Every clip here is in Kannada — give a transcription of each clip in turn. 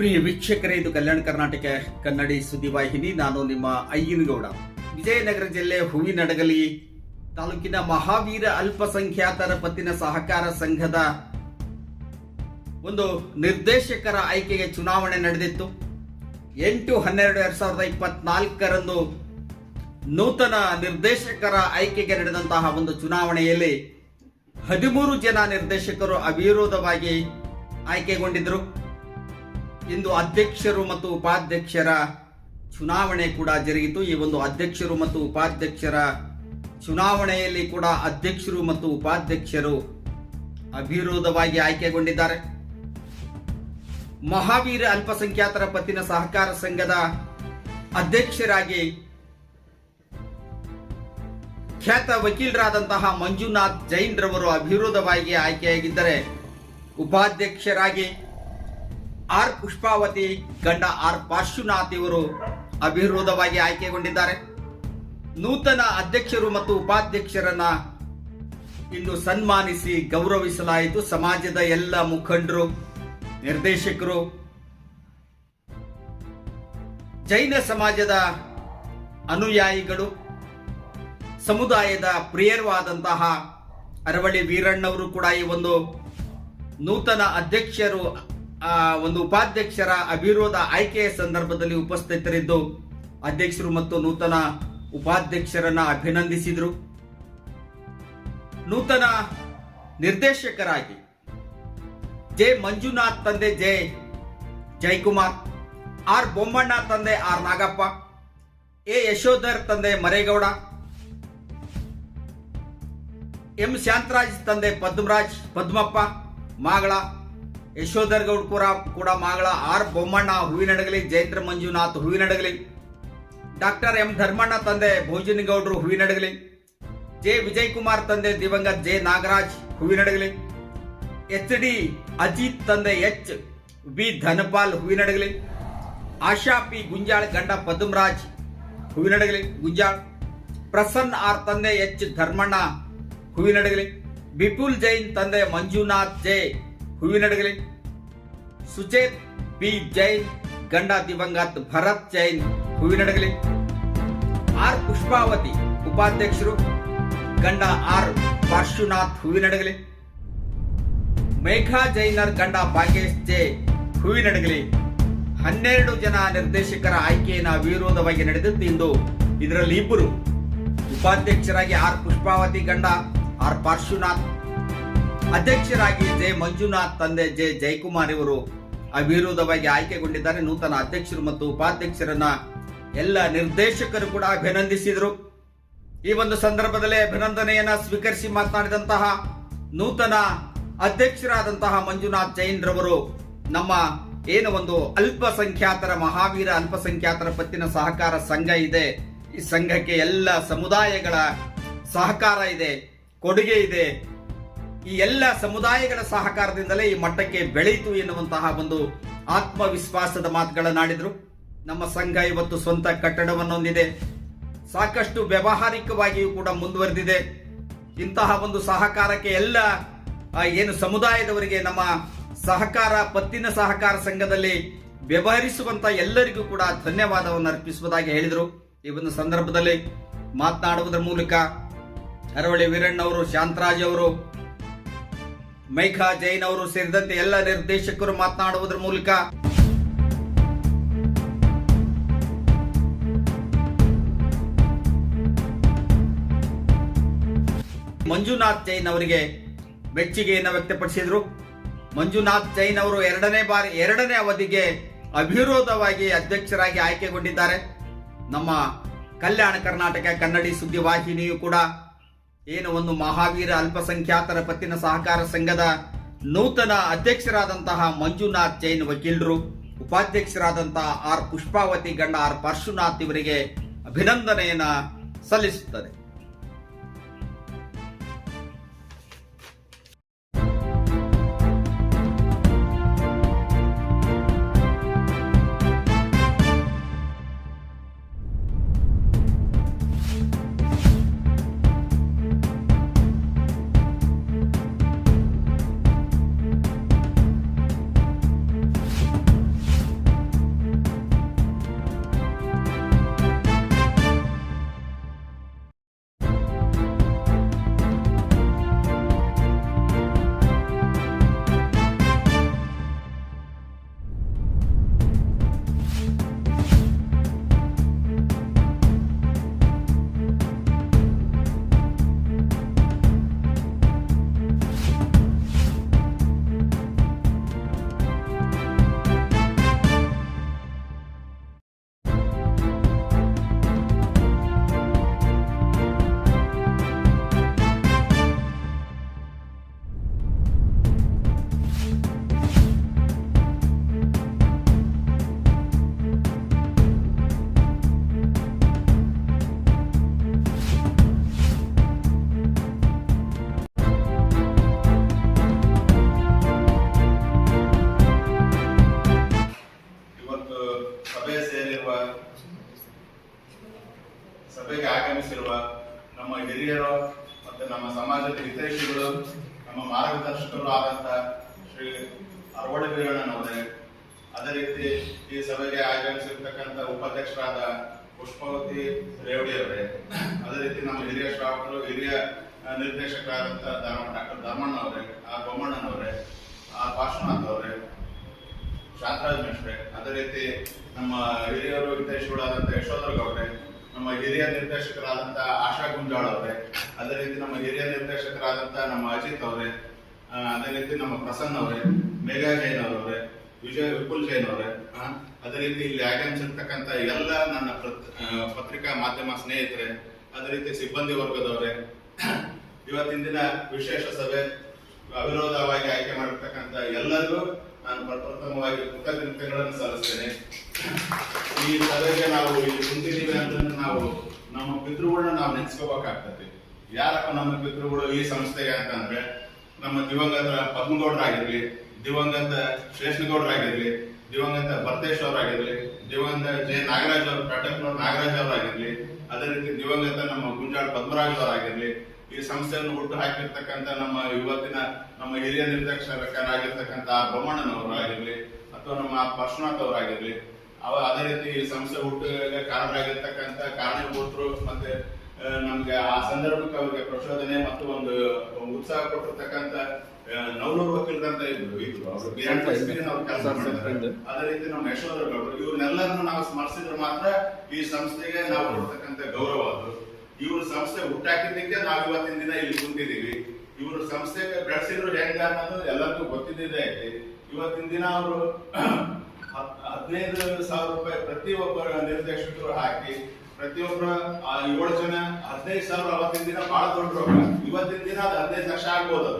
ಪ್ರಿಯ ವೀಕ್ಷಕರೇ, ಇದು ಕಲ್ಯಾಣ ಕರ್ನಾಟಕ ಕನ್ನಡಿ ಸುದ್ದಿವಾಹಿನಿ ನಾನು ನಿಮ್ಮ ಅಯ್ಯನಗೌಡ. ವಿಜಯನಗರ ಜಿಲ್ಲೆ ಹೂವಿನಡಗಲಿ ತಾಲೂಕಿನ ಮಹಾವೀರ ಅಲ್ಪಸಂಖ್ಯಾತರ ಪತ್ತಿನ ಸಹಕಾರ ಸಂಘದ ಒಂದು ನಿರ್ದೇಶಕರ ಆಯ್ಕೆಗೆ ಚುನಾವಣೆ ನಡೆದಿತ್ತು. ಎಂಟು ಹನ್ನೆರಡು ಎರಡ್ ಸಾವಿರದ ಇಪ್ಪತ್ನಾಲ್ಕರಂದು ನೂತನ ನಿರ್ದೇಶಕರ ಆಯ್ಕೆಗೆ ನಡೆದಂತಹ ಒಂದು ಚುನಾವಣೆಯಲ್ಲಿ ಹದಿಮೂರು ಜನ ನಿರ್ದೇಶಕರು ಅವಿರೋಧವಾಗಿ ಆಯ್ಕೆಗೊಂಡಿದ್ದರು ಇಂದು ಅಧ್ಯಕ್ಷರು ಮತ್ತು ಉಪಾಧ್ಯಕ್ಷರ ಚುನಾವಣೆ ಕೂಡ ಜರುಗಿತು. ಈ ಒಂದು ಅಧ್ಯಕ್ಷರು ಮತ್ತು ಉಪಾಧ್ಯಕ್ಷರ ಚುನಾವಣೆಯಲ್ಲಿ ಕೂಡ ಅಧ್ಯಕ್ಷರು ಮತ್ತು ಉಪಾಧ್ಯಕ್ಷರು ಅವಿರೋಧವಾಗಿ ಆಯ್ಕೆಗೊಂಡಿದ್ದಾರೆ. ಮಹಾವೀರ ಅಲ್ಪಸಂಖ್ಯಾತರ ಪತ್ತಿನ ಸಹಕಾರ ಸಂಘದ ಅಧ್ಯಕ್ಷರಾಗಿ ಖ್ಯಾತ ವಕೀಲರಾದಂತಹ ಮಂಜುನಾಥ್ ಜೈನ್ ರವರು ಅವಿರೋಧವಾಗಿ ಆಯ್ಕೆಯಾಗಿದ್ದರೆ, ಉಪಾಧ್ಯಕ್ಷರಾಗಿ ಆರ್ ಪುಷ್ಪಾವತಿ ಗಂಡ ಆರ್ ಪಾರ್ಶ್ವನಾಥ್ ಇವರು ಅವಿರೋಧವಾಗಿ ಆಯ್ಕೆಗೊಂಡಿದ್ದಾರೆ. ನೂತನ ಅಧ್ಯಕ್ಷರು ಮತ್ತು ಉಪಾಧ್ಯಕ್ಷರನ್ನ ಇಂದು ಸನ್ಮಾನಿಸಿ ಗೌರವಿಸಲಾಯಿತು ಸಮಾಜದ ಎಲ್ಲ ಮುಖಂಡರು, ನಿರ್ದೇಶಕರು. ಜೈನ ಸಮಾಜದ ಅನುಯಾಯಿಗಳು, ಸಮುದಾಯದ ಪ್ರಿಯರವಾದಂತಹ ಅರವಳ್ಳಿ ವೀರಣ್ಣವರು ಕೂಡ ಈ ಒಂದು ನೂತನ ಅಧ್ಯಕ್ಷರು ಒಂದು ಉಪಾಧ್ಯಕ್ಷರ ಅವಿರೋಧ ಆಯ್ಕೆಯ ಸಂದರ್ಭದಲ್ಲಿ ಉಪಸ್ಥಿತರಿದ್ದು, ಅಧ್ಯಕ್ಷರು ಮತ್ತು ನೂತನ ಉಪಾಧ್ಯಕ್ಷರನ್ನ ಅಭಿನಂದಿಸಿದರು. ನೂತನ ನಿರ್ದೇಶಕರಾಗಿ ಜೆ ಮಂಜುನಾಥ್ ತಂದೆ ಜೆ ಜಯಕುಮಾರ್ ಆರ್ ಬೊಮ್ಮಣ್ಣ ತಂದೆ ಆರ್ ನಾಗಪ್ಪ, ಎ ಯಶೋಧರ್ ತಂದೆ ಮರೇಗೌಡ, ಎಂ ಶಾಂತರಾಜ್ ತಂದೆ ಪದ್ಮರಾಜ್ ಪದ್ಮಪ್ಪ, ಮಾಗಳ ಯಶೋಧರ್ ಗೌಡ್ ಕೂಡ ಕೂಡ ಮಾಗಳ R Bommanna Hoovinahadagali Jayendra Manjunath Hoovinahadagali doctor M Dharmanna ತಂದೆ ಭೋಜನಗೌಡರು ಹೂವಿನಡಗಲಿ ಜೆ ವಿಜಯ್ ಕುಮಾರ್ ತಂದೆ ದಿವಂಗತ J Nagaraj Hoovinahadagali H D Ajit ತಂದೆ H B Dhanapal Hoovinahadagali Asha P Gunjal ಗಂಡ ಪದ್ಮರಾಜ್ ಹೂವಿನಡಗಲಿ ಗುಂಜಾಳ್, ಪ್ರಸನ್ನ ಆರ್ ತಂದೆ ಎಚ್ ಧರ್ಮಣ್ಣ ಹೂವಿನಡಗಲಿ ಬಿಪುಲ್ ಜೈನ್ ತಂದೆ ಮಂಜುನಾಥ್ ಜೆ ಹೂವಿನಡಗಲಿ ಸುಚೇತ್ ಬಿ ಜೈನ್ ಗಂಡ ದಿವಂಗತ್ ಭರತ್ ಜೈನ್ ಹೂವಿನಡಗಲಿ ಆರ್. ಪುಷ್ಪಾವತಿ ಉಪಾಧ್ಯಕ್ಷರು ಗಂಡ ಆರ್. ಪಾರ್ಶ್ವನಾಥ್ ಹೂವಿನಡಗಲಿ ಮೇಘಾ ಜೈನರ್ ಗಂಡ ಭಾಗೇಶ್ ಜೆ ಹೂವಿನಡಗಲಿ ಹನ್ನೆರಡು ಜನ ನಿರ್ದೇಶಕರ ಆಯ್ಕೆಯನ್ನು ವಿರೋಧವಾಗಿ ನಡೆದಿದ್ದು ಇಂದು ಇದರಲ್ಲಿ ಇಬ್ಬರು ಉಪಾಧ್ಯಕ್ಷರಾಗಿ ಆರ್. ಪುಷ್ಪಾವತಿ ಗಂಡ, ಆರ್. ಪಾರ್ಶ್ವನಾಥ್ ಅಧ್ಯಕ್ಷರಾಗಿ ಜೆ ಮಂಜುನಾಥ್ ತಂದೆ ಜೆ ಜಯಕುಮಾರ್ ಇವರು ಅವಿರೋಧವಾಗಿ ಆಯ್ಕೆಗೊಂಡಿದ್ದಾರೆ. ನೂತನ ಅಧ್ಯಕ್ಷರು ಮತ್ತು ಉಪಾಧ್ಯಕ್ಷರನ್ನ ಎಲ್ಲ ನಿರ್ದೇಶಕರು ಕೂಡ ಅಭಿನಂದಿಸಿದರು. ಈ ಒಂದು ಸಂದರ್ಭದಲ್ಲಿ ಅಭಿನಂದನೆಯನ್ನ ಸ್ವೀಕರಿಸಿ ಮಾತನಾಡಿದಂತಹ ನೂತನ ಅಧ್ಯಕ್ಷರಾದಂತಹ ಮಂಜುನಾಥ್ ಜೈನ್ ರವರು ನಮ್ಮ ಏನು ಒಂದು ಅಲ್ಪಸಂಖ್ಯಾತರ ಮಹಾವೀರ ಅಲ್ಪಸಂಖ್ಯಾತರ ಪತ್ತಿನ ಸಹಕಾರ ಸಂಘ ಇದೆ. ಈ ಸಂಘಕ್ಕೆ ಎಲ್ಲ ಸಮುದಾಯಗಳ ಸಹಕಾರ ಇದೆ, ಕೊಡುಗೆ ಇದೆ. ಈ ಎಲ್ಲ ಸಮುದಾಯಗಳ ಸಹಕಾರದಿಂದಲೇ ಈ ಮಟ್ಟಕ್ಕೆ ಬೆಳೆಯಿತು ಎನ್ನುವಂತಹ ಒಂದು ಆತ್ಮವಿಶ್ವಾಸದ ಮಾತುಗಳನ್ನಾಡಿದ್ರು ನಮ್ಮ ಸಂಘ ಇವತ್ತು ಸ್ವಂತ ಕಟ್ಟಡವನ್ನು ಹೊಂದಿದೆ ಸಾಕಷ್ಟು ವ್ಯಾವಹಾರಿಕವಾಗಿಯೂ ಕೂಡ ಮುಂದುವರೆದಿದೆ. ಇಂತಹ ಒಂದು ಸಹಕಾರಕ್ಕೆ ಎಲ್ಲ ಏನು ಸಮುದಾಯದವರಿಗೆ ನಮ್ಮ ಸಹಕಾರ, ಪತ್ತಿನ ಸಹಕಾರ ಸಂಘದಲ್ಲಿ ವ್ಯವಹರಿಸುವಂತ ಎಲ್ಲರಿಗೂ ಕೂಡ ಧನ್ಯವಾದವನ್ನು ಅರ್ಪಿಸುವುದಾಗಿ ಹೇಳಿದರು. ಈ ಒಂದು ಸಂದರ್ಭದಲ್ಲಿ ಮಾತನಾಡುವುದರ ಮೂಲಕ ಅರವಳ್ಳಿ ವೀರಣ್ಣವರು, ಶಾಂತರಾಜ್ ಅವರು ಮೈಖಾ ಜೈನ್ ಅವರು ಸೇರಿದಂತೆ ಎಲ್ಲ ನಿರ್ದೇಶಕರು ಮಾತನಾಡುವುದರ ಮೂಲಕ ಮಂಜುನಾಥ್ ಜೈನ್ ಅವರಿಗೆ ಮೆಚ್ಚುಗೆಯನ್ನು ವ್ಯಕ್ತಪಡಿಸಿದರು. ಮಂಜುನಾಥ್ ಜೈನ್ ಅವರು ಎರಡನೇ ಬಾರಿ, ಎರಡನೇ ಅವಧಿಗೆ ಅವಿರೋಧವಾಗಿ ಅಧ್ಯಕ್ಷರಾಗಿ ಆಯ್ಕೆಗೊಂಡಿದ್ದಾರೆ. ನಮ್ಮ ಕಲ್ಯಾಣ ಕರ್ನಾಟಕ ಕನ್ನಡಿ ಸುದ್ದಿ ವಾಹಿನಿಯು ಕೂಡ ಏನು ಒಂದು ಮಹಾವೀರ ಅಲ್ಪಸಂಖ್ಯಾತರ ಪತ್ತಿನ ಸಹಕಾರ ಸಂಘದ ನೂತನ ಅಧ್ಯಕ್ಷರಾದಂತಹ ಮಂಜುನಾಥ್ ಜೈನ್ ವಕೀಲರು, ಉಪಾಧ್ಯಕ್ಷರಾದಂತಹ ಆರ್ ಪುಷ್ಪಾವತಿ ಗಂಡ ಆರ್ ಪಾರ್ಶ್ವನಾಥ್ ಇವರಿಗೆ ಅಭಿನಂದನೆಯನ್ನ ಸಲ್ಲಿಸುತ್ತದೆ. ಅದೇ ರೀತಿ ಈ ಸಭೆಗೆ ಆಗಮಿಸಿರ್ತಕ್ಕಂಥ ಉಪಾಧ್ಯಕ್ಷರಾದ ಪುಷ್ಪವತಿ ರೇವಡಿ ಅವರೇ, ಅದೇ ರೀತಿ ನಮ್ಮ ಹಿರಿಯ ಶ್ರಾವಕರು, ಹಿರಿಯ ನಿರ್ದೇಶಕರಾದಂತಹ ಡಾಕ್ಟರ್ ಧರ್ಮಣ್ಣ ಅವರೇ, ಆ ಬೊಮ್ಮಣ್ಣನವರೇ ಆ, ಪಾರ್ಶ್ವನಾಥ್ ಅವರೇ, ಶಾಂತರಾಜ್ ಮಿಶ್ರೆ ಅದೇ ರೀತಿ ನಮ್ಮ ಹಿರಿಯರು ಹಿತೈಷಿಗಳಾದಂಥ ಯಶೋಧರ್ ಗೌಡ್ರೆ, ನಮ್ಮ ಹಿರಿಯ ನಿರ್ದೇಶಕರಾದಂಥ ಆಶಾ ಗುಂಜಾಳ್ ಅವರೇ, ಅದೇ ರೀತಿ ನಮ್ಮ ಹಿರಿಯ ನಿರ್ದೇಶಕರಾದಂಥ ನಮ್ಮ ಅಜಿತ್ ಅವರೇ ಅದೇ ರೀತಿ ನಮ್ಮ ಪ್ರಸನ್ನ ಅವರೇ, ಮೇಘಾ ಜೈನ್ ಅವರೇ ವಿಜಯ್ ವಿಪುಲ್ ಜೈನ್ ಅವರೇ. ಅದೇ ರೀತಿ ಇಲ್ಲಿ ಆಗಮಿಸಿರ್ತಕ್ಕಂಥ ಎಲ್ಲ ನನ್ನ ಪತ್ರಿಕಾ ಮಾಧ್ಯಮ ಸ್ನೇಹಿತರೆ ಅದೇ ರೀತಿ ಸಿಬ್ಬಂದಿ ವರ್ಗದವರೇ ಇವತ್ತಿನ ದಿನ ವಿಶೇಷ ಸಭೆ ಅವಿರೋಧವಾಗಿ ಆಯ್ಕೆ ಮಾಡಿರ್ತಕ್ಕಂಥ ಎಲ್ಲರಿಗೂ ನಾನು ಪ್ರಪ್ರಥಮವಾಗಿ ಕೃತಜ್ಞತೆಗಳನ್ನು ಸಲ್ಲಿಸ್ತೇನೆ. ಈ ಸಭೆಗೆ ನಾವು ಇಲ್ಲಿ ಕುಂತಿದ್ದೀವಿ ಅಂತಂದ್ರೆ ನಾವು ನಮ್ಮ ಪಿತೃಗಳನ್ನ ನಾವು ನೆನೆಸ್ಕೋಬೇಕಾಗ್ತದೆ. ಯಾರಪ್ಪ ನಮ್ಮ ಪಿತೃಗಳು ಈ ಸಂಸ್ಥೆಗೆ ಅಂತಂದ್ರೆ ನಮ್ಮ ದಿವಂಗತ ಪದ್ಮಗೌಡರಾಗಿರ್ಲಿ ದಿವಂಗತ ಶ್ರೇಷ್ಠಗೌಡರಾಗಿರ್ಲಿ ದಿವಂಗತ ಭರ್ತೇಶ್ ಅವರಾಗಿರ್ಲಿ, ದಿವಂಗತ ಜೆ ನಾಗರಾಜ್ ಅವರು ಕಟಕ್ನವ್ರ ನಾಗರಾಜ್ ಅವರಾಗಿರ್ಲಿ, ಅದೇ ರೀತಿ ದಿವಂಗತ ನಮ್ಮ ಗುಂಜಾಳ್ ಪದ್ಮರಾಜ್ ಅವರಾಗಿರ್ಲಿ, ಈ ಸಂಸ್ಥೆಯನ್ನು ಹುಟ್ಟು ಹಾಕಿರ್ತಕ್ಕಂಥ ನಮ್ಮ ಇವತ್ತಿನ ನಮ್ಮ ಹಿರಿಯ ನಿರ್ದೇಶಕರಾಗಿರ್ತಕ್ಕಂಥ ಆರ್ ಬೊಮ್ಮಣ್ಣನವರಾಗಿರ್ಲಿ ಅಥವಾ ನಮ್ಮ ಪರ್ಶುನಾಥ್ ಅವರಾಗಿರ್ಲಿ, ಅವ ಅದೇ ರೀತಿ ಈ ಸಂಸ್ಥೆ ಹುಟ್ಟಿಗೆ ಕಾರಣರಾಗಿರ್ತಕ್ಕಂಥ ಕಾರಣೀಭೂತರು ಮತ್ತೆ ನಮ್ಗೆ ಆ ಸಂದರ್ಭಕ್ಕೆ ಅವರಿಗೆ ಪ್ರಚೋದನೆ ಮತ್ತು ಒಂದು ಉತ್ಸಾಹ ಕೊಟ್ಟಿರ್ತಕ್ಕಂಥ ಆ, ವಕೀಲರು ವಕೀಲರಂತ ಇದ್ರು. ಇದ್ರು ಅವರು ಕೆಲಸ ಅದೇ ರೀತಿ ನಮ್ಮ ಯಶೋಧರ ಗೌಡರು ಇವ್ರನ್ನೆಲ್ಲರನ್ನು ನಾವು ಸ್ಮರಿಸಿದ್ರೆ ಮಾತ್ರ ಈ ಸಂಸ್ಥೆಗೆ ನಾವು ಕೊಡ್ತಕ್ಕಂಥ ಗೌರವ ಅದು. ಇವ್ರ ಸಂಸ್ಥೆ ಹುಟ್ಟಾಕಿದ್ದಕ್ಕೆ ನಾವು ಇವತ್ತಿನ ದಿನ ಇಲ್ಲಿ ಕುಂತಿದ್ದೀವಿ. ಇವ್ರ ಸಂಸ್ಥೆಗೆ ಬೆಳೆಸಿದ್ರು ಹೆಂಗ ಅನ್ನೋದು ಎಲ್ಲರಿಗೂ ಗೊತ್ತಿದ್ದೇ ಐತಿ. ಇವತ್ತಿನ ದಿನ ಅವರು ಹದಿನೈದು ಸಾವಿರ ರೂಪಾಯಿ ಪ್ರತಿಯೊಬ್ಬರ ನಿರ್ದೇಶಕರು ಹಾಕಿ ಪ್ರತಿಯೊಬ್ಬರ ಆ ಏಳು ಜನ ಹದಿನೈದು ಸಾವಿರ ಅವತ್ತಿನ ದಿನ ಬಹಳ ದೊಡ್ಡ ರೊಕ್ಕ. ಇವತ್ತಿನ ದಿನ ಅದು ಹದಿನೈದು ಲಕ್ಷ ಆಗ್ಬೋದು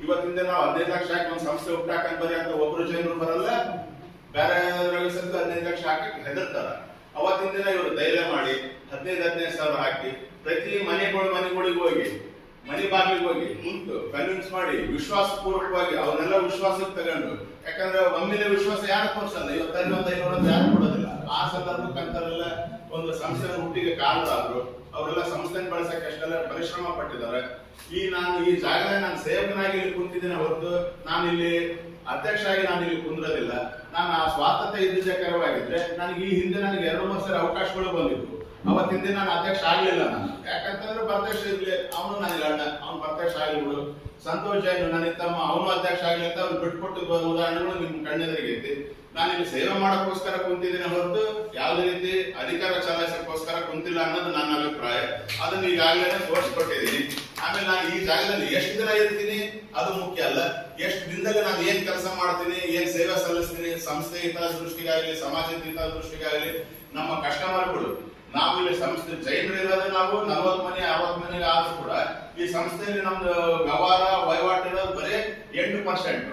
ದಿನ ನಾವು ಹದಿನೈದು ಲಕ್ಷ ಹಾಕಿ ಒಂದು ಸಂಸ್ಥೆ ಹುಟ್ಟಾಕಂತ ಬರೀ ಅಂತ ಒಬ್ರು ಜನರು ಬರಲ್ಲ. ಬೇರೆ ಸಂತು ಹದಿನೈದು ಲಕ್ಷ ಹಾಕಿ ಹೆದರ್ತಾರ. ಅವತ್ತಿನ ದಿನ ಇವರು ಧೈರ್ಯ ಮಾಡಿ ಹದಿನೈದು ಹದಿನೈದು ಸಾವಿರ ಹಾಕಿ ಪ್ರತಿ ಮನೆಗಳು ಮನೆಗಳಿಗೆ ಹೋಗಿ, ಮನೆ ಬಾಗಿಲಿಗೆ ಹೋಗಿ ಕುಂತು ಕನ್ವಿನ್ಸ್ ಮಾಡಿ ವಿಶ್ವಾಸ ಪೂರ್ವಕವಾಗಿ ಅವನ್ನೆಲ್ಲ ವಿಶ್ವಾಸಕ್ಕೆ ತಗೊಂಡು. ಯಾಕಂದ್ರೆ ಒಮ್ಮೆಲೆ ವಿಶ್ವಾಸ ಯಾರು ಕೊಡ್ಸಲ್ಲ ಇವತ್ತು ಐನೂರ ಯಾರು ಕೊಡೋದಿಲ್ಲ? ಆ ಸಂದರ್ಭಕ್ಕೆ ಅಂತವರೆಲ್ಲ ಒಂದು ಸಂಸ್ಥೆ ಹುಟ್ಟಿಗೆ ಕಾರಣರಾದ್ರು. ಅವರೆಲ್ಲ ಸಂಸ್ಥೆ ಬಳಸಕ್ಕೆ ಅಷ್ಟೆಲ್ಲ ಪರಿಶ್ರಮ ಪಟ್ಟಿದ್ದಾರೆ. ಈ ನಾನು ಈ ಜಾಗ ನಾನು ಸೇವಕನಾಗಿ ಇಲ್ಲಿ ಕುಂತಿದ್ದೇನೆ ಹೊರತು ನಾನು ಇಲ್ಲಿ ಅಧ್ಯಕ್ಷ ಆಗಿ ನಾನು ಇಲ್ಲಿ ಕುಂದ್ರಲಿಲ್ಲ. ನಾನು ಆ ಸ್ವಾತಂತ್ರ್ಯ ಇದ್ದಿದ್ದೇ ನನಗೆ ಈ ಹಿಂದೆ ನನಗೆ ಎರಡು ಮೂರು ಸರಿ ಅವಕಾಶಗಳು ಬಂದಿತ್ತು. ಅವತ್ತಿಂದ ನಾನು ಅಧ್ಯಕ್ಷ ಆಗ್ಲಿಲ್ಲ ನಾನು. ಯಾಕಂತಂದ್ರೆ ಪ್ರತ್ಯಕ್ಷ ಇರ್ಲಿ. ಅವನು ನನಗೆ ಅಣ್ಣ ಅವ್ನು ಪ್ರತ್ಯಕ್ಷ ಆಗಿಬಿಡು ಸಂತೋಷ್ ಜೈನ್ ನನಗೆ ತಮ್ಮ ಅವನು ಅಧ್ಯಕ್ಷ ಆಗ್ಲಿ ಅಂತ ಅವ್ರು ಬಿಟ್ಕೊಟ್ಟಿದ್ದ ಉದಾಹರಣೆಗಳು ನಿಮ್ ಕಣ್ಣೆದುರಿಗೆ ಐತಿ ನಾನು ಇಲ್ಲಿ ಸೇವೆ ಮಾಡಕ್ಕೋಸ್ಕರ ಕುಂತಿದ್ದೀನಿ ಹೊರತು ಯಾವುದೇ ರೀತಿ ಅಧಿಕಾರ ಚಲಾಯಿಸಕ್ಕೋಸ್ಕರ ಕುಂತಿಲ್ಲ ಅನ್ನೋದು ನನ್ನ ಅಭಿಪ್ರಾಯ. ಅದನ್ನ ಈಗಾಗಲೇ ತೋರಿಸ್ಕೊಟ್ಟಿದ್ದೀನಿ. ಆಮೇಲೆ ನಾನು ಈ ಜಾಗದಲ್ಲಿ ಎಷ್ಟು ದಿನ ಇರ್ತೀನಿ? ಅದು ಮುಖ್ಯ ಅಲ್ಲ. ಎಷ್ಟು ದಿನದಲ್ಲಿ ನಾನು ಏನ್ ಕೆಲಸ ಮಾಡ್ತೀನಿ? ಏನ್ ಸೇವೆ ಸಲ್ಲಿಸ್ತೀನಿ? ಸಂಸ್ಥೆ ಹಿತ ದೃಷ್ಟಿಗಾಗಲಿ ಸಮಾಜದ ಹಿತ ದೃಷ್ಟಿಗಾಗಲಿ, ನಮ್ಮ ಕಸ್ಟಮರ್ಗಳು ನಾವು ಇಲ್ಲಿ ಸಂಸ್ಥೆ ಜೈನರು ಇರೋದು ನಾವು, ನಲವತ್ತು ಮನೆ, ಅರವತ್ತು ಮನೆಗೆ ಆದ್ರೂ ಕೂಡ ಈ ಸಂಸ್ಥೆಯಲ್ಲಿ ನಮ್ದು ವ್ಯವಹಾರ, ವಹಿವಾಟು ಇರೋದು ಬರೀ ಎಂಟು ಪರ್ಸೆಂಟ್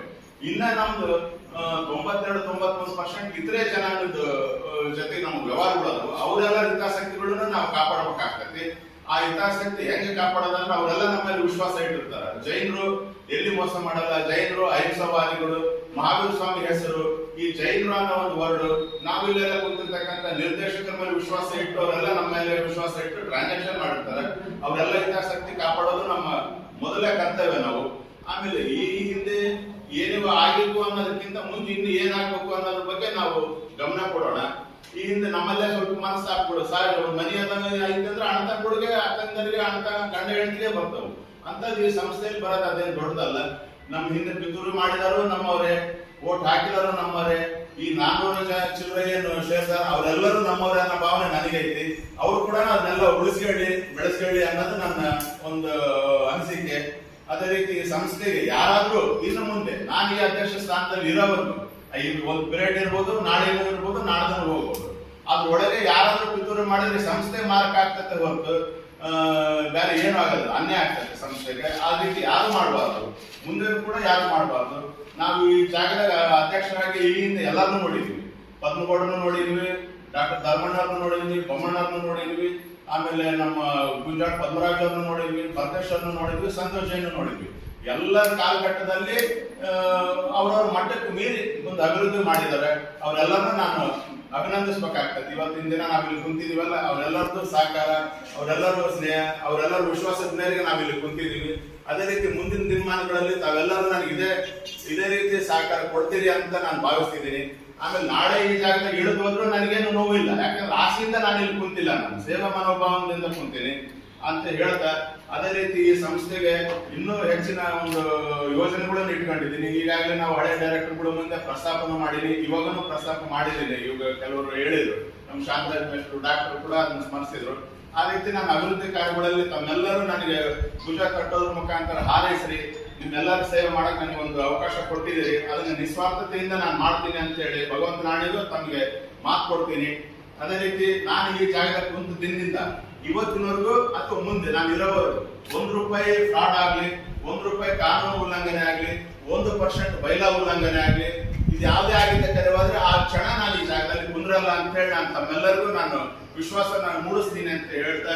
ಇನ್ನ ನಮ್ದು ತೊಂಬತ್ತೆರಡು, ತೊಂಬತ್ಮೂರು ಪರ್ಸೆಂಟ್ ಇತರೆ ಜನಾಂಗದ ಜೊತೆ ನಮ್ಮ ವ್ಯವಹಾರಗಳು ಅವರೆಲ್ಲ ಹಿತಾಸಕ್ತಿಗಳನ್ನ ನಾವು ಕಾಪಾಡಬೇಕಾಗ್ತೈತಿ. ಆ ಹಿತಾಸಕ್ತಿ ಹೆಂಗೆ ಕಾಪಾಡೋದಂದ್ರೆ ಅವರೆಲ್ಲ ನಮ್ಮ ಮೇಲೆ ವಿಶ್ವಾಸ ಇಟ್ಟಿರ್ತಾರೆ. ಜೈನರು ಎಲ್ಲಿ ಮೋಸ ಮಾಡಲ್ಲ. ಜೈನರು ಅಹಿಂಸಾವಾದಿಗಳು, ಮಹಾವೀರ ಸ್ವಾಮಿ ಹೆಸರು ಈ ಜೈನರು ಅನ್ನೋ ಒಂದು ವರ್ಡ್ ನಾವಿಲ್ಲೆಲ್ಲ ಗೊತ್ತಿರ್ತಕ್ಕಂಥ ನಿರ್ದೇಶಕರ ಮೇಲೆ ವಿಶ್ವಾಸ ಇಟ್ಟು ಅವರೆಲ್ಲ ನಮ್ಮ ಮೇಲೆ ವಿಶ್ವಾಸ ಇಟ್ಟು ಟ್ರಾನ್ಸಾಕ್ಷನ್ ಮಾಡಿರ್ತಾರೆ. ಅವರೆಲ್ಲ ಹಿತಾಸಕ್ತಿ ಕಾಪಾಡೋದು ನಮ್ಮ ಮೊದಲ ಕರ್ತವ್ಯ ನಾವು. ಆಮೇಲೆ ಈ ಹಿಂದೆ ಏನೇವ ಆಗಿತ್ತು ಅನ್ನೋದಕ್ಕಿಂತ ಮುಂದೆ ಇನ್ನು ಏನಾಗಬೇಕು ಅನ್ನೋದ್ರ ಬಗ್ಗೆ ನಾವು ಗಮನ ಕೊಡೋಣ. ಈ ಹಿಂದೆ ನಮ್ಮಲ್ಲೇ ಸ್ವಲ್ಪ ಮನಸ್ಸು ಹಾಕ್ಬಿಡು ಸಾರ್ ಮನಿ ಅಂತಂದ್ರೆ ಆಯ್ತಂದ್ರೆ ಅಣ್ಣ ಕೊಡುಗೆ ಅಕ್ಕಂದರಿಗೆ ಅಣ್ಣ ಗಂಡ ಹೆಂಡತಿಗೆ ಬರ್ತವು. ಅಂತದ್ದು ಈ ಸಂಸ್ಥೆಯಲ್ಲಿ ಬರೋದು ಅದೇನು ದೊಡ್ಡದಲ್ಲ. ನಮ್ಮ ಹಿಂದೆ ಪಿತೂರು ಮಾಡಿದಾರು ನಮ್ಮವರೇ. ಓಟ್ ಹಾಕಿದವರು ನಮ್ಮವರೇ. ಈ ನಾನ್ನೂರು ಜನ ಏನು ಸೇರ್ತಾರ ಅವರೆಲ್ಲರೂ ನಮ್ಮವರೇ ಅನ್ನೋ ಭಾವನೆ ನನಗೈತಿ ಅವ್ರು ಕೂಡ ಅದನ್ನೆಲ್ಲ ಉಳಿಸ್ಕೊಳ್ಳಿ, ಬೆಳೆಸ್ಕೊಳ್ಳಿ ಅನ್ನೋದು ನನ್ನ ಒಂದು ಅನಿಸಿಕೆ. ಅದೇ ರೀತಿ ಸಂಸ್ಥೆಗೆ ಯಾರಾದ್ರೂ ಇನ್ನು ಮುಂದೆ ನಾನು ಈ ಅಧ್ಯಕ್ಷ ಸ್ಥಾನದಲ್ಲಿ ಇರೋವರೆಗೂ ಐದು ಒಂದು ಪಿರಿಯಡ್ ಇರ್ಬೋದು, ನಾಳೆ ಇರ್ಬೋದು, ನಾಳೆ ಹೋಗ್ಬೋದು. ಅದ್ರೊಳಗೆ ಯಾರಾದ್ರೂ ಪಿತೂರು ಮಾಡಿದ್ರೆ ಸಂಸ್ಥೆ ಮಾರಕ ಆಗ್ತದೆ ಹೊರತು ಬೇರೆ ಏನು ಆಗಲ್ಲ, ಅನ್ಯಾಯ ಆಗ್ತದೆ ಸಂಸ್ಥೆಗೆ. ಆ ರೀತಿ ಯಾರು ಮಾಡಬಾರ್ದು? ಮುಂದೆ ಕೂಡ ಯಾರು ಮಾಡಬಾರ್ದು? ನಾವು ಈ ಜಾಗದಾಗ ಅಧ್ಯಕ್ಷರಾಗಿ ಇಲ್ಲಿಂದ ಎಲ್ಲರನ್ನೂ ನೋಡಿದ್ವಿ. ಪದ್ಮಗೌಡನು ನೋಡಿದ್ವಿ, ಡಾಕ್ಟರ್ ಧರ್ಮಣ್ಣವ್ರನ್ನು ನೋಡಿದ್ವಿ, ಬೊಮ್ಮಣ್ಣವ್ರನ್ನು ನೋಡಿದ್ವಿ, ಆಮೇಲೆ ನಮ್ಮ ಗುಂಜಾಟ್ ಪದ್ಮರಾಜ್ ಅವ್ರನ್ನ ನೋಡಿದ್ವಿ ಪರಮೇಶ್ ಅವ್ರನ್ನು ನೋಡಿದ್ವಿ, ಸಂತೋಷ್ ಜೈನ್ ನೋಡಿದ್ವಿ. ಎಲ್ಲರ ಕಾಲಘಟ್ಟದಲ್ಲಿ ಅವರವ್ರ ಮಟ್ಟಕ್ಕೆ ಮೀರಿ ಒಂದು ಅಭಿವೃದ್ಧಿ ಮಾಡಿದ್ದಾರೆ. ಅವರೆಲ್ಲರನ್ನ ನಾನು ಅಭಿನಂದಿಸ್ಬೇಕಾಗ್ತದೆ. ಇವತ್ತಿನ ದಿನ ನಾವಿಲ್ಲಿ ಕುಂತಿದೀವಲ್ಲ, ಅವರೆಲ್ಲರದ್ದು ಸಹಕಾರ ಅವರೆಲ್ಲರೂ ಸ್ನೇಹ, ಅವರೆಲ್ಲರ ವಿಶ್ವಾಸದ ಮೇರೆಗೆ ನಾವಿಲ್ಲಿ ಕುಂತಿದೀವಿ. ಅದೇ ರೀತಿ ಮುಂದಿನ ದಿನಮಾನಗಳಲ್ಲಿ ತಾವೆಲ್ಲರೂ ನನಗೆ ಇದೇ ಇದೇ ರೀತಿ ಸಹಕಾರ ಕೊಡ್ತೀರಿ ಅಂತ ನಾನು ಭಾವಿಸ್ತಿದ್ದೀನಿ. ಆಮೇಲೆ ನಾಳೆ ಈ ಜಾಗದಾಗ ಇಳಿದು ಹೋದ್ರೂ ನನಗೇನು ನೋವಿಲ್ಲ. ಯಾಕಂದ್ರೆ ಆಸೆಯಿಂದ ನಾನು ಇಲ್ಲಿ ಕುಂತಿಲ್ಲ ನಾನು. ಸೇವಾ ಮನೋಭಾವದಿಂದ ಕುಂತೀನಿ. ಅಂತ ಹೇಳ್ತಾ ಅದೇ ರೀತಿ ಈ ಸಂಸ್ಥೆಗೆ ಇನ್ನೂ ಹೆಚ್ಚಿನ ಒಂದು ಯೋಜನೆಗಳನ್ನು ಇಟ್ಕೊಂಡಿದ್ದೀನಿ. ಈಗಾಗಲೇ ನಾವು ಹಳೆ ಡೈರೆಕ್ಟರ್ಗಳ ಮುಂದೆ ಪ್ರಸ್ತಾಪನ ಮಾಡೀನಿ. ಇವಾಗನೂ ಪ್ರಸ್ತಾಪ ಮಾಡಿದ್ದೀನಿ. ಇವಾಗ ಕೆಲವರು ಹೇಳಿದ್ರು. ನಮ್ಮ ಶಾಂತರಾಜ್ ಮೇಷ್ಟ್ರು ಡಾಕ್ಟರ್ ಕೂಡ ಅದನ್ನು ಸ್ಮರಿಸಿದ್ರು. ಆ ರೀತಿ ನಾನು ಅಭಿವೃದ್ಧಿ ಕಾರ್ಯಗಳಲ್ಲಿ ತಮ್ಮೆಲ್ಲರೂ ನನಗೆ ಭುಜ ಕಟ್ಟೋದ್ರ ಮುಖಾಂತರ ಹಾರೈಸ್ರಿ. ನಿಮ್ಮೆಲ್ಲರ ಸೇವೆ ಮಾಡಕ್ ನನಗೆ ಒಂದು ಅವಕಾಶ ಕೊಟ್ಟಿದ್ದೀರಿ. ಅದನ್ನ ನಿಸ್ವಾರ್ಥತೆಯಿಂದ ನಾನು ಮಾಡ್ತೀನಿ ಅಂತ ಹೇಳಿ ಭಗವಂತ ನಾಣಿಗೂ ತಮಗೆ ಮಾತು ಕೊಡ್ತೀನಿ. ಅದೇ ರೀತಿ ನಾನು ಈ ಜಾಗದ ಕುಂತ ದಿನದಿಂದ ಇವತ್ತಿನವರೆಗೂ ಅಥವಾ ಮುಂದೆ, ನಾನು ಇರೋವರೆಗೂ ಒಂದು ರೂಪಾಯಿ ಫ್ರಾಡ್ ಆಗ್ಲಿ, ಒಂದು ರೂಪಾಯಿ ಕಾನೂನು ಉಲ್ಲಂಘನೆ ಆಗ್ಲಿ, ಒಂದು ಪರ್ಸೆಂಟ್ ಬೈಲಾ ಉಲ್ಲಂಘನೆ ಆಗ್ಲಿ, ಇದು ಯಾವುದೇ ಆಗಿದೆ ಕರೆವಾದ್ರೆ ಆ ಕ್ಷಣ ನಾನು ಈ ಜಾಗದಲ್ಲಿ ಕುಂದ್ರಲ್ಲ ಅಂತ ಹೇಳಿ ನಾನು ತಮ್ಮೆಲ್ಲರಿಗೂ ನಾನು ವಿಶ್ವಾಸ ನಾನು ಮೂಡಿಸ್ತೀನಿ ಅಂತ ಹೇಳ್ತಾ,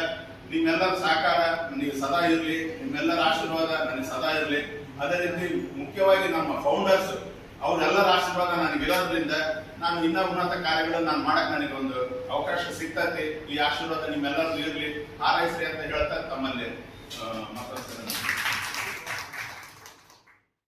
ನಿಮ್ಮೆಲ್ಲರ ಸಹಕಾರ ನೀವು ಸದಾ ಇರಲಿ, ನಿಮ್ಮೆಲ್ಲರ ಆಶೀರ್ವಾದ ನನಗೆ ಸದಾ ಇರಲಿ. ಅದೇ ರೀತಿ ಮುಖ್ಯವಾಗಿ ನಮ್ಮ ಫೌಂಡರ್ಸ್ ಅವರೆಲ್ಲರ ಆಶೀರ್ವಾದ ನನಗೆ ಇರೋದ್ರಿಂದ ನಾನು ಇನ್ನ ಉನ್ನತ ಕಾರ್ಯಗಳನ್ನು ನಾನು ಮಾಡಕ್ ನನಗೆ ಒಂದು ಅವಕಾಶ ಸಿಗ್ತದೆ. ಈ ಆಶೀರ್ವಾದ ನಿಮ್ಮೆಲ್ಲರೂ ಇರಲಿ. ಹಾರೈಸ್ರಿ ಅಂತ ಹೇಳ್ತಾ ತಮ್ಮಲ್ಲಿ ಮಾತಾಡ್ತಾರೆ